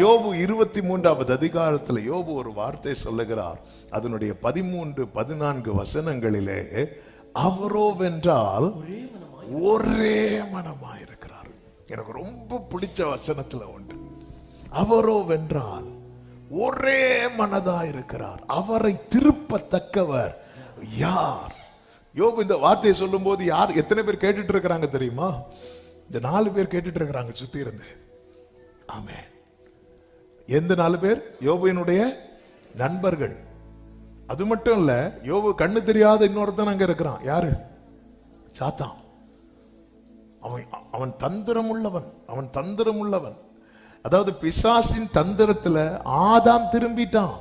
யோபு இருபத்தி மூன்றாவது அதிகாரத்தில் யோபு ஒரு வார்த்தை சொல்லுகிறார். அதனுடைய பதிமூன்று பதினான்கு வசனங்களிலே அவரோ வென்றால் ஒரே மனமாயிருக்கிறார். எனக்கு ரொம்ப பிடிச்ச வசனத்துல உண்டு அவரோவென்றால் ஒரே மனதா இருக்கிறார் அவரை திருப்பத்தக்கவர் யார்? யோபு இந்த வார்த்தையை சொல்லும்போது யார் எத்தனை பேர் கேட்டுட்டு இருக்கிறாங்க தெரியுமா? இந்த நாலு பேர் கேட்டுட்டு இருக்கிறாங்க சுத்தி இருந்து. ஆமே எந்த நாலு பேர்? யோபுவினுடைய நண்பர்கள். அது மட்டும் இல்ல யோபு கண்ணு தெரியாத இன்னொருத்தன் அங்க இருக்கிறான். யாரு? சாத்தான். அவன் அவன் தந்திரம் உள்ளவன் அவன் தந்திரம் உள்ளவன் அதாவது பிசாசின் தந்திரத்துல ஆதாம் திரும்பிட்டான்.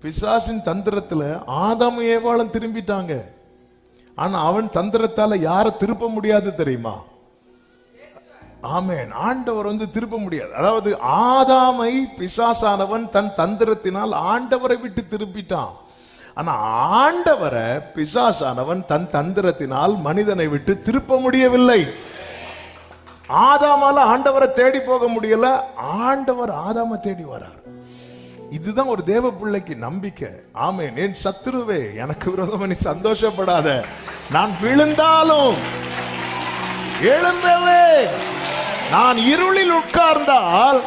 பிசாசின் தந்திரத்துல ஆதாம் ஏவாளும் திரும்பிட்டாங்க. ஆனா அவன் தந்திரத்தால யாரை திருப்ப முடியாது தெரியுமா? ஆமேன். ஆண்டவர் வந்து திருப்ப முடியாது. அதாவது ஆதாமை பிசாசானவன் தன் தந்திரத்தினால் ஆண்டவரை விட்டு திருப்பிட்டான். ஆனா ஆண்டவரை பிசாசானவன் தன் தந்திரத்தினால் மனிதனை விட்டு திருப்ப முடியவில்லை. ஆதாமால ஆண்டவரை தேடி போக முடியல. ஆண்டவர் ஆதாம தேடி வரார். இதுதான் ஒரு தேவ பிள்ளைக்கு நம்பிக்கை. ஆமே என் சத்துருவே எனக்கு விரோதம் நீ சந்தோஷப்படாத. நான் விழுந்தாலும் எழுந்தவே நான் இருளில் உட்கார்ந்தால்